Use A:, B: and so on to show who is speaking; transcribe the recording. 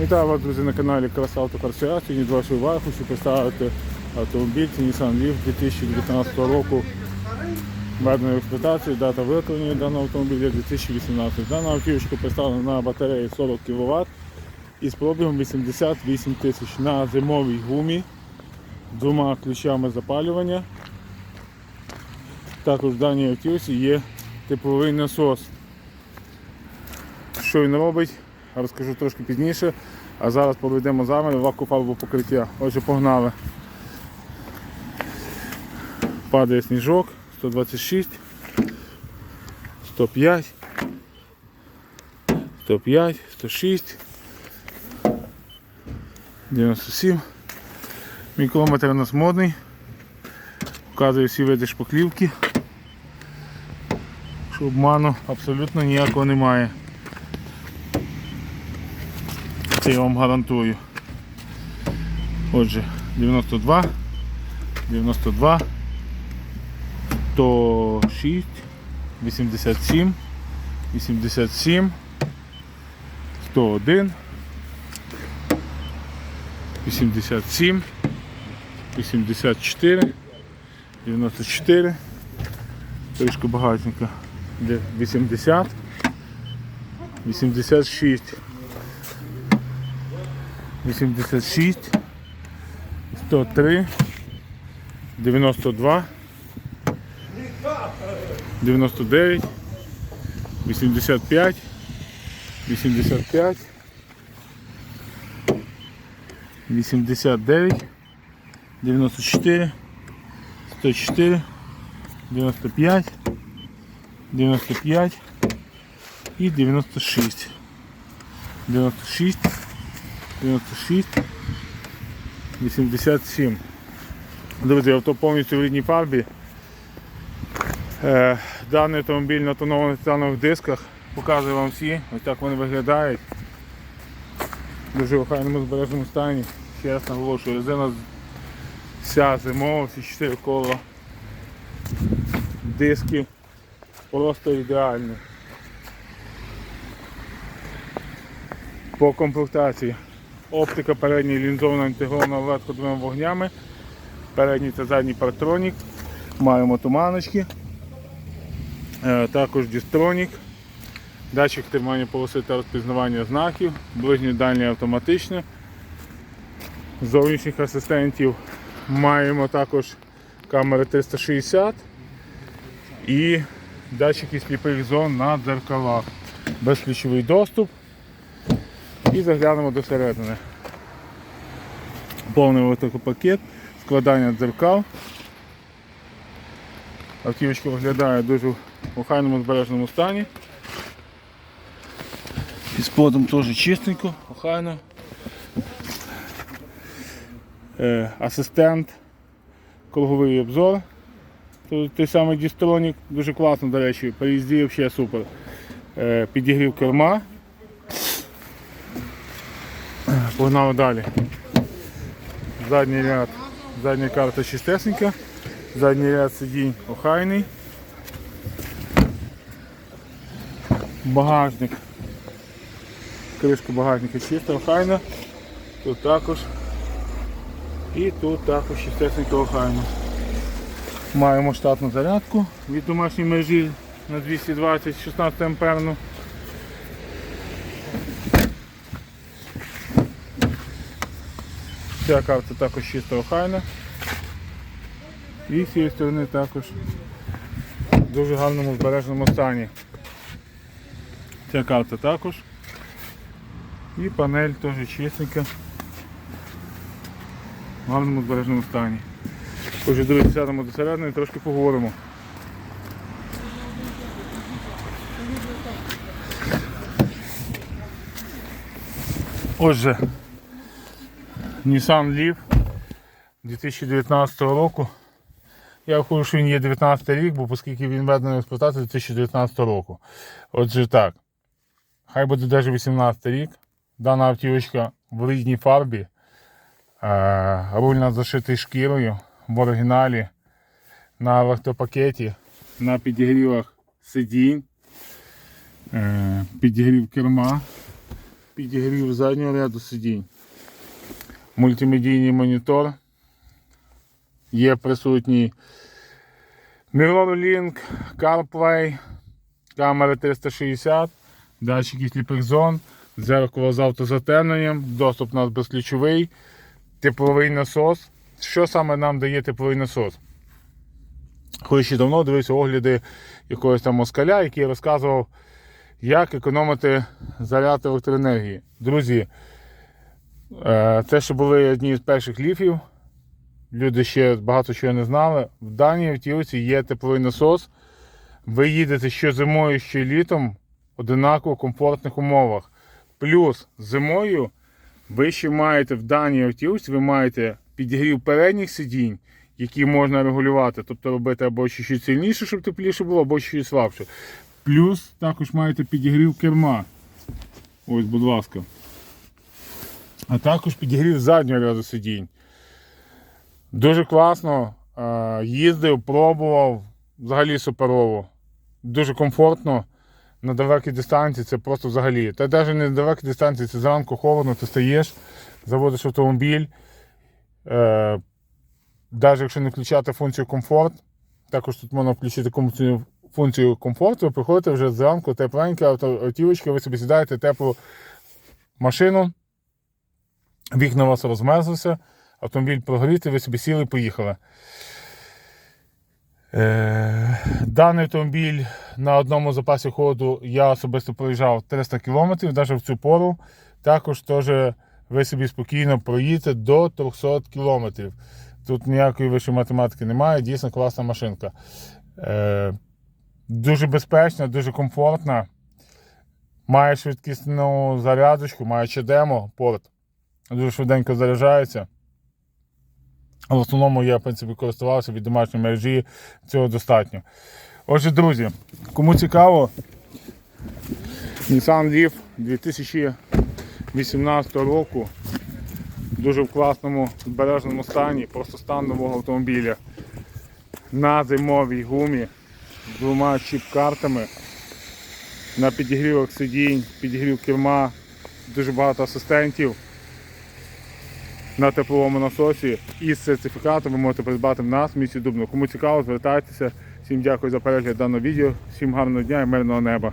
A: Вітаю вас, друзі, на каналі Краса Автокарсера. Сьогодні до вашої уваги хочу представити автомобіль Nissan Leaf 2019 року. Введеної експлуатації, дата виготовлення даного автомобіля 2018. Дана автівочка представлена на батареї 40 кВт із пробігом 88 тисяч на зимовій гумі з двома ключами запалювання. Також в даній автівці є тепловий насос. Що він робить, розкажу трошки пізніше. А зараз проведемо замір вакуфарбу покриття. Отже, погнали. Падає сніжок 126, 105, 105, 106, 97. Мікрометр у нас модний. Вказує всі види шпаклівки. Що обману абсолютно ніякого немає. Це я вам гарантую. Отже, 92, 92, 106, 87, 87, 101, 87, 84, 94, кришка багатника, де 80, 86. 86, 103, 92, 99, 85, 85, 89, 94, 104, 95, 95 і 96. 96 96, 87. Друзі, авто повністю в рідній фарбі. Е, Даний автомобіль на тонованих титанових дисках. Показую вам всі. Ось так вони виглядають. Дуже в охайному збережному стані. Ще раз наголошую, резина вся зимова, всі 4 кола. Диски просто ідеальні. По комплектації оптика передній лінзована інтегрована LED ходовими вогнями. Передній та задній партронік. Маємо туманочки. Е, Також дістронік. Датчик тримання полоси та розпізнавання знаків, ближнє дальнє автоматичне. Зовнішніх асистентів маємо також камери 360 і датчики сліпих зон на дзеркалах. Безключовий доступ і заглянемо до середини. Повний пакет, складання дзеркал. Автівочка виглядає дуже в охайному збережному стані. Під сподом теж чистенько, охайно. Е, асистент, круговий обзор. Тут той самий дістронік, дуже класно, до речі, поїзді взагалі супер. Е, підігрів керма. Погнали далі. Задній ряд, задня карта чистесенька, задній ряд сидінь охайний. Багажник. Кришка багажника чиста, охайна. Тут також. І тут також чистесенько охайно. Маємо штатну зарядку від домашньої мережі на 220 16 амперну. Ця карта також чисто охайна. І з цієї сторони також в дуже гарному збереженому стані. Ця карта також. І панель теж чистенька. В гарному збереженому стані. Отже, друзі, сядемо до середини і трошки поговоримо. Отже, Nissan Leaf 2019 року. Я входжу, що він є 19 рік, бо оскільки він введений в експлуатацію 2019 року. Отже так, хай буде навіть 18 рік. Дана автівочка в рідній фарбі. Е, руль на зашитий шкірою в оригіналі на електропакеті, на підігрівах сидінь, е, підігрів керма, підігрів заднього ряду сидінь. Мультимедійний монітор. Є присутній MirrorLink, CarPlay, камера 360, датчики сліпих зон, дзеркало з автозатемненням, доступ у нас безключовий, тепловий насос. Що саме нам дає тепловий насос? Коли ще давно дивився огляди якогось там москаля, який розказував, як економити заряд електроенергії. Друзі, це ще були одні з перших ліфів. Люди ще багато чого не знали. В даній автівці є тепловий насос. Ви їдете що зимою, що літом одинаково комфортних умовах. Плюс зимою ви ще маєте в даній автівці, ви маєте підігрів передніх сидінь, які можна регулювати, тобто робити або чуть сильніше, щоб тепліше було, або чуть слабше. Плюс також маєте підігрів керма. Ось, будь ласка. А також підігрів заднього ряду сидінь. Дуже класно. Е, Їздив, пробував, взагалі суперово. Дуже комфортно. На далекій дистанції це просто взагалі. Та навіть не на далекій дистанції, це зранку холодно, ти стаєш, заводиш автомобіль. Е, навіть якщо не включати функцію комфорт, також тут можна включити функцію, комфорту, ви приходите вже зранку тепленька авто- автівочка, ви собі сідаєте теплу машину, вікна у вас розмерзлися, автомобіль прогрітий, ви собі сіли і поїхали. Е, Даний автомобіль на одному запасі ходу я особисто проїжджав 300 км, навіть в цю пору. Також теж ви собі спокійно проїдете до 300 км. Тут ніякої вищої математики немає, дійсно класна машинка. Е, Дуже безпечна, дуже комфортна. Має швидкісну зарядочку, має ЧДМО порт. Дуже швиденько заряджається. В основному я, в принципі, користувався від домашньої мережі, цього достатньо. Отже, друзі, кому цікаво, Nissan Leaf 2018 року. Дуже в класному збереженому стані, просто стан нового автомобіля. На зимовій гумі з двома чіп-картами, на підігрівах сидінь, підігрів керма, дуже багато асистентів на тепловому насосі із сертифікатом ви можете придбати в нас в місті Дубно. Кому цікаво, звертайтеся. Всім дякую за перегляд даного відео. Всім гарного дня і мирного неба.